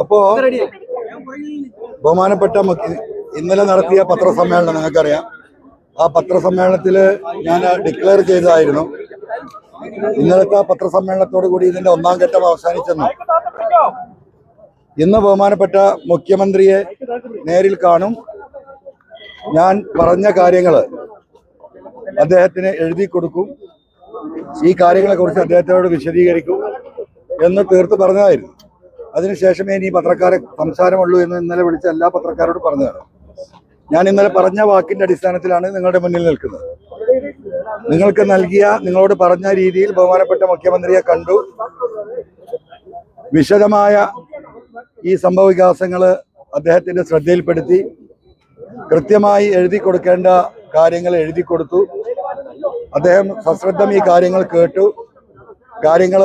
അപ്പോ ബഹുമാനപ്പെട്ട ഇന്നലെ നടത്തിയ പത്രസമ്മേളനം നിങ്ങൾക്കറിയാം. ആ പത്രസമ്മേളനത്തിൽ ഞാൻ ഡിക്ലെയർ ചെയ്തതായിരുന്നു. ഇന്നലത്തെ ആ പത്രസമ്മേളനത്തോടു കൂടി ഇതിന്റെ ഒന്നാം ഘട്ടം അവസാനിച്ചെന്ന്. ഇന്ന് ബഹുമാനപ്പെട്ട മുഖ്യമന്ത്രിയെ നേരിൽ കാണും. ഞാൻ പറഞ്ഞ കാര്യങ്ങൾ അദ്ദേഹത്തിന് എഴുതി കൊടുക്കും. ഈ കാര്യങ്ങളെ കുറിച്ച് അദ്ദേഹത്തോട് വിശദീകരിക്കും എന്ന് തീർത്ത് പറഞ്ഞതായിരുന്നു. അതിനുശേഷമേ ഇനി പത്രക്കാരെ സംസാരമുള്ളൂ എന്ന് ഇന്നലെ വിളിച്ച എല്ലാ പത്രക്കാരോടും പറഞ്ഞതാണ്. ഞാൻ ഇന്നലെ പറഞ്ഞ വാക്കിന്റെ അടിസ്ഥാനത്തിലാണ് നിങ്ങളുടെ മുന്നിൽ നിൽക്കുന്നത്. നിങ്ങൾക്ക് നൽകിയ നിങ്ങളോട് പറഞ്ഞ രീതിയിൽ ബഹുമാനപ്പെട്ട മുഖ്യമന്ത്രിയെ കണ്ടു. വിശദമായ ഈ സംഭവ വികാസങ്ങൾ അദ്ദേഹത്തിന്റെ ശ്രദ്ധയിൽപ്പെടുത്തി കൃത്യമായി എഴുതി കൊടുക്കേണ്ട കാര്യങ്ങൾ എഴുതി കൊടുത്തു. അദ്ദേഹം സശ്രദ്ധം ഈ കാര്യങ്ങൾ കേട്ടു. കാര്യങ്ങൾ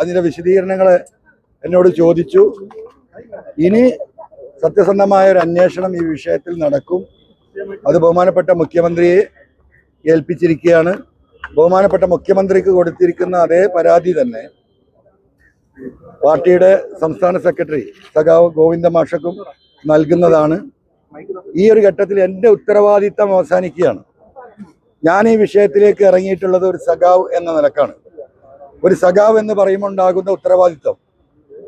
അതിന്റെ വിശദീകരണങ്ങൾ എന്നോട് ചോദിച്ചു. ഇനി സത്യസന്ധമായ ഒരു അന്വേഷണം ഈ വിഷയത്തിൽ നടക്കും. അത് ബഹുമാനപ്പെട്ട മുഖ്യമന്ത്രിയെ ഏൽപ്പിച്ചിരിക്കുകയാണ്. ബഹുമാനപ്പെട്ട മുഖ്യമന്ത്രിക്ക് കൊടുത്തിരിക്കുന്ന അതേ പരാതി തന്നെ പാർട്ടിയുടെ സംസ്ഥാന സെക്രട്ടറി സഖാവ് ഗോവിന്ദ മാഷക്കും നൽകുന്നതാണ്. ഈ ഒരു ഘട്ടത്തിൽ എന്റെ ഉത്തരവാദിത്തം അവസാനിക്കുകയാണ്. ഞാൻ ഈ വിഷയത്തിലേക്ക് ഇറങ്ങിയിട്ടുള്ളത് ഒരു സഖാവ് എന്ന നിലക്കാണ്. ഒരു സഖാവ് എന്ന് പറയുമ്പോൾ ഉണ്ടാകുന്ന ഉത്തരവാദിത്വം.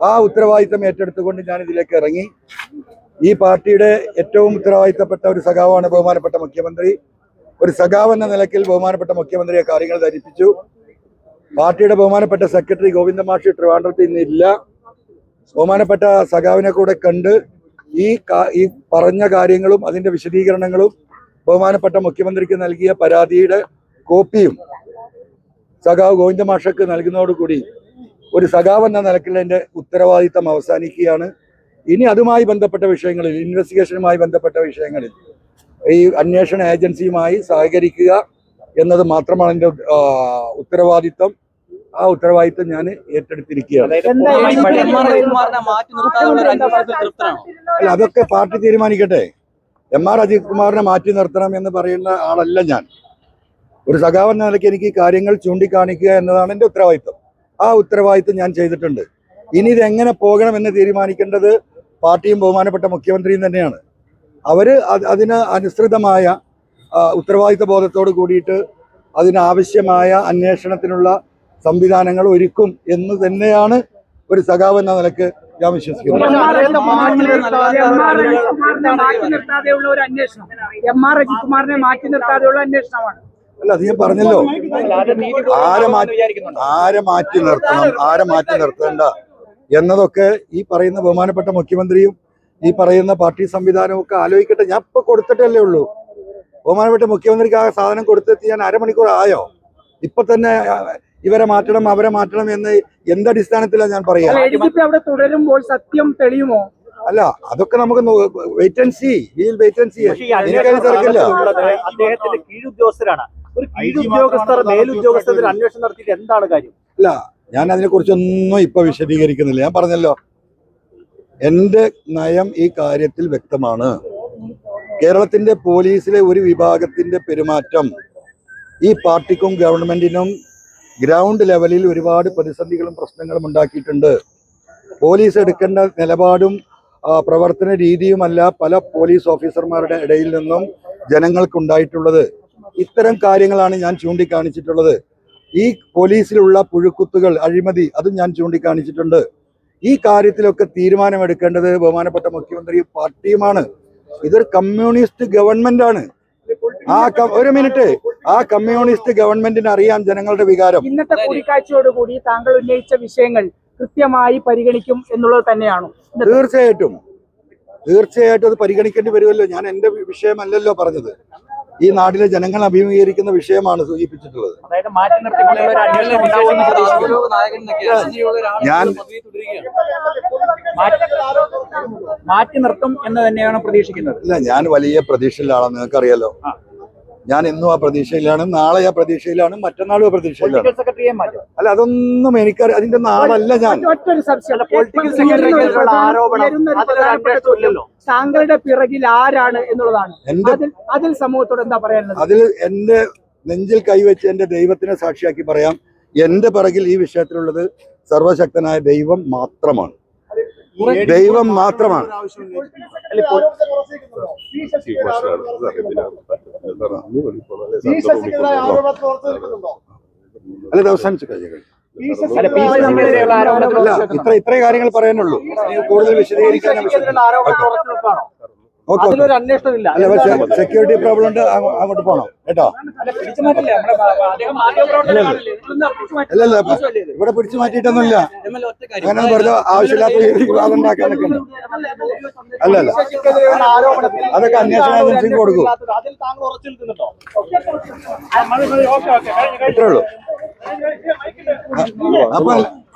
ആ ഉത്തരവാദിത്വം ഏറ്റെടുത്തുകൊണ്ട് ഞാൻ ഇതിലേക്ക് ഇറങ്ങി. ഈ പാർട്ടിയുടെ ഏറ്റവും ഉത്തരവാദിത്തപ്പെട്ട ഒരു സഖാവാണ് ബഹുമാനപ്പെട്ട മുഖ്യമന്ത്രി. ഒരു സഖാവ് എന്ന നിലയ്ക്കിൽ ബഹുമാനപ്പെട്ട മുഖ്യമന്ത്രിയെ കാര്യങ്ങൾ ധരിപ്പിച്ചു. പാർട്ടിയുടെ ബഹുമാനപ്പെട്ട സെക്രട്ടറി ഗോവിന്ദ മാഷി ട്രിവാൻഡ്രത്ത് ഇന്നില്ല ബഹുമാനപ്പെട്ട സഖാവിനെ കൂടെ കണ്ട് ഈ ഈ പറഞ്ഞ കാര്യങ്ങളും അതിന്റെ വിശദീകരണങ്ങളും ബഹുമാനപ്പെട്ട മുഖ്യമന്ത്രിക്ക് നൽകിയ പരാതിയുടെ കോപ്പിയും സഖാവ് ഗോവിന്ദ മാഷക്ക് നൽകുന്നതോടുകൂടി ഒരു സഖാവ് എന്ന നിലയ്ക്കുള്ള എന്റെ ഉത്തരവാദിത്തം അവസാനിക്കുകയാണ് ഇനി അതുമായി ബന്ധപ്പെട്ട വിഷയങ്ങളിൽ ഇൻവെസ്റ്റിഗേഷനുമായി ബന്ധപ്പെട്ട വിഷയങ്ങളിൽ ഈ അന്വേഷണ ഏജൻസിയുമായി സഹകരിക്കുക എന്നത് മാത്രമാണ് എന്റെ ഉത്തരവാദിത്തം ആ ഉത്തരവാദിത്തം ഞാൻ ഏറ്റെടുത്തിരിക്കുകയാണ് അല്ല അതൊക്കെ പാർട്ടി തീരുമാനിക്കട്ടെ എം ആർ അജിത് കുമാറിനെ മാറ്റി നിർത്തണം എന്ന് പറയുന്ന ആളല്ല ഞാൻ. ഒരു സഖാവ് എന്ന നിലയ്ക്ക് എനിക്ക് കാര്യങ്ങൾ ചൂണ്ടിക്കാണിക്കുക എന്നതാണ് എന്റെ ഉത്തരവാദിത്വം. ആ ഉത്തരവാദിത്വം ഞാൻ ചെയ്തിട്ടുണ്ട്. ഇനി ഇതെങ്ങനെ എങ്ങനെ പോകണം എന്ന് തീരുമാനിക്കേണ്ടത് പാർട്ടിയും ബഹുമാനപ്പെട്ട മുഖ്യമന്ത്രിയും തന്നെയാണ്. അവർ അത് അതിന് അനുസൃതമായ ഉത്തരവാദിത്വ ബോധത്തോട് കൂടിയിട്ട് അതിനാവശ്യമായ അന്വേഷണത്തിനുള്ള സംവിധാനങ്ങൾ ഒരുക്കും എന്ന് തന്നെയാണ് ഒരു സഖാവ് എന്ന നിലയ്ക്ക് ഞാൻ വിശ്വസിക്കുന്നു. മാറ്റി നിർത്താതെയുള്ള അന്വേഷണമാണ്. അല്ല അത് ഞാൻ പറഞ്ഞല്ലോ. ആരെ മാറ്റി ആരെ മാറ്റി നിർത്തണം? ആരെ മാറ്റി നിർത്തേണ്ട? എന്നതൊക്കെ ഈ പറയുന്ന ബഹുമാനപ്പെട്ട മുഖ്യമന്ത്രിയും ഈ പറയുന്ന പാർട്ടി സംവിധാനവും ഒക്കെ ആലോചിക്കട്ടെ. ഞാൻ ഇപ്പൊ കൊടുത്തിട്ടല്ലേ ഉള്ളൂ. ബഹുമാനപ്പെട്ട മുഖ്യമന്ത്രിക്ക് ആ സാധനം കൊടുത്തെത്തി ഞാൻ അരമണിക്കൂർ ആയോ ഇപ്പൊ തന്നെ ഇവരെ മാറ്റണം അവരെ മാറ്റണം എന്ന് എന്തടിസ്ഥാനത്തിലാണ് ഞാൻ പറയാ? അവിടെ തുടരുമ്പോൾ സത്യം തെളിയുമോ? അല്ല അതൊക്കെ നമുക്ക് wait and see we'll wait and see തിരക്കില്ല അദ്ദേഹത്തിന്റെ കീഴുദ്യോഗസ്ഥരാണ്. ഒരു കീഴുദ്യോഗസ്ഥർ മേലുദ്യോഗസ്ഥർ അന്വേഷണം നടത്തിയിട്ട് എന്താണ് കാര്യം? അല്ല ഞാൻ അതിനെ കുറിച്ചൊന്നും ഇപ്പൊ വിശദീകരിക്കുന്നില്ല. ഞാൻ പറഞ്ഞല്ലോ. എന്റെ നയം ഈ കാര്യത്തിൽ വ്യക്തമാണ്. കേരളത്തിന്റെ പോലീസിലെ ഒരു വിഭാഗത്തിന്റെ പെരുമാറ്റം ഈ പാർട്ടിക്കും ഗവൺമെന്റിനും ഗ്രൗണ്ട് ലെവലിൽ ഒരുപാട് പ്രതിസന്ധികളും പ്രശ്നങ്ങളും ഉണ്ടാക്കിയിട്ടുണ്ട്. പോലീസ് എടുക്കേണ്ട നിലപാടും പ്രവർത്തന രീതിയുമല്ല പല പോലീസ് ഓഫീസർമാരുടെ ഇടയിൽ നിന്നും ജനങ്ങൾക്കുണ്ടായിട്ടുള്ളത്. ഇത്തരം കാര്യങ്ങളാണ് ഞാൻ ചൂണ്ടിക്കാണിച്ചിട്ടുള്ളത്. ഈ പോലീസിലുള്ള പുഴുക്കുത്തുകൾ അഴിമതി അതും ഞാൻ ചൂണ്ടിക്കാണിച്ചിട്ടുണ്ട്. ഈ കാര്യത്തിലൊക്കെ തീരുമാനമെടുക്കേണ്ടത് ബഹുമാനപ്പെട്ട മുഖ്യമന്ത്രി പാർട്ടിയുമാണ്. ഇതൊരു കമ്മ്യൂണിസ്റ്റ് ഗവൺമെന്റ് ആണ് ആ ക- ഒരു മിനിറ്റ്. ആ കമ്മ്യൂണിസ്റ്റ് ഗവൺമെന്റിന് അറിയാം ജനങ്ങളുടെ വികാരം. ഇന്നത്തെ കൂടിക്കാഴ്ചയോടുകൂടി താങ്കൾ ഉന്നയിച്ച വിഷയങ്ങൾ കൃത്യമായി പരിഗണിക്കും എന്നുള്ളത് തന്നെയാണ്. തീർച്ചയായിട്ടും. തീർച്ചയായിട്ടും അത് പരിഗണിക്കേണ്ടി വരുമല്ലോ. ഞാൻ എന്റെ വിഷയമല്ലല്ലോ പറഞ്ഞത്. ഈ നാട്ടിലെ ജനങ്ങൾ അഭിമുഖീകരിക്കുന്ന വിഷയമാണ് സൂചിപ്പിച്ചിട്ടുള്ളത്. ഞാൻ- മാറ്റി- നിർത്തും എന്ന് തന്നെയാണ് പ്രതീക്ഷിക്കുന്നത്. ഇല്ല ഞാൻ വലിയ പ്രതീക്ഷയിലാണ് നിങ്ങൾക്കറിയാലോ. ഞാൻ എന്നും ആ പ്രതീക്ഷയിലാണ് നാളെ ആ പ്രതീക്ഷയിലാണ് മറ്റന്നാളും ആ പ്രതീക്ഷയിലാണ്. പൊളിറ്റിക്കൽ സെക്രട്ടറിയെ മാറ്റും. അല്ല അതൊന്നും എനിക്ക് അതിന്റെ നാളല്ല ഞാൻ. താങ്കളുടെ പിറകിൽ ആരാണ് എന്നുള്ളതാണ്. അതിൽ സമൂഹത്തോട് എന്താ പറയാനുള്ളത്? അതിൽ എന്റെ നെഞ്ചിൽ കൈവച്ച് എന്റെ ദൈവത്തിനെ സാക്ഷിയാക്കി പറയാം. എന്റെ പിറകിൽ ഈ വിഷയത്തിലുള്ളത് സർവശക്തനായ ദൈവം മാത്രമാണ്. ദൈവം മാത്രമാണ്. അല്ല ഇത് അവസാനിച്ചു കഴിഞ്ഞു കഴിഞ്ഞു. അല്ല പി സി സിക്കെതിരെയുള്ള ആരോപണത്തിൽ അല്ല ഇത്ര ഇത്രയും കാര്യങ്ങൾ പറയാനുള്ളൂ. കൂടുതൽ വിശദീകരിക്കാൻ അതിലൊരു അന്വേഷണം ഇല്ല സെക്യൂരിറ്റി പ്രോബ്ലം ഉണ്ട് അങ്ങോട്ട് പോകണം കേട്ടോ? അല്ലല്ല ഇവിടെ പിടിച്ചു മാറ്റിയിട്ടൊന്നുമില്ല. അങ്ങനെ പറഞ്ഞോ ആവശ്യമില്ലാത്ത ഉണ്ടാക്കാനൊക്കെ അല്ലല്ല അതൊക്കെ അന്വേഷണ ഏജൻസിക്ക് കൊടുക്കും. ഇത്രേ ഉള്ളൂ. അപ്പൊ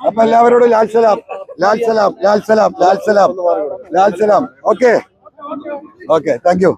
അപ്പൊ എല്ലാവരോടും ലാൽ സലാം ലാൽ സലാം ലാൽ സലാം ലാൽ സലാം ലാൽ സലാം. ഓക്കെ. Okay thank you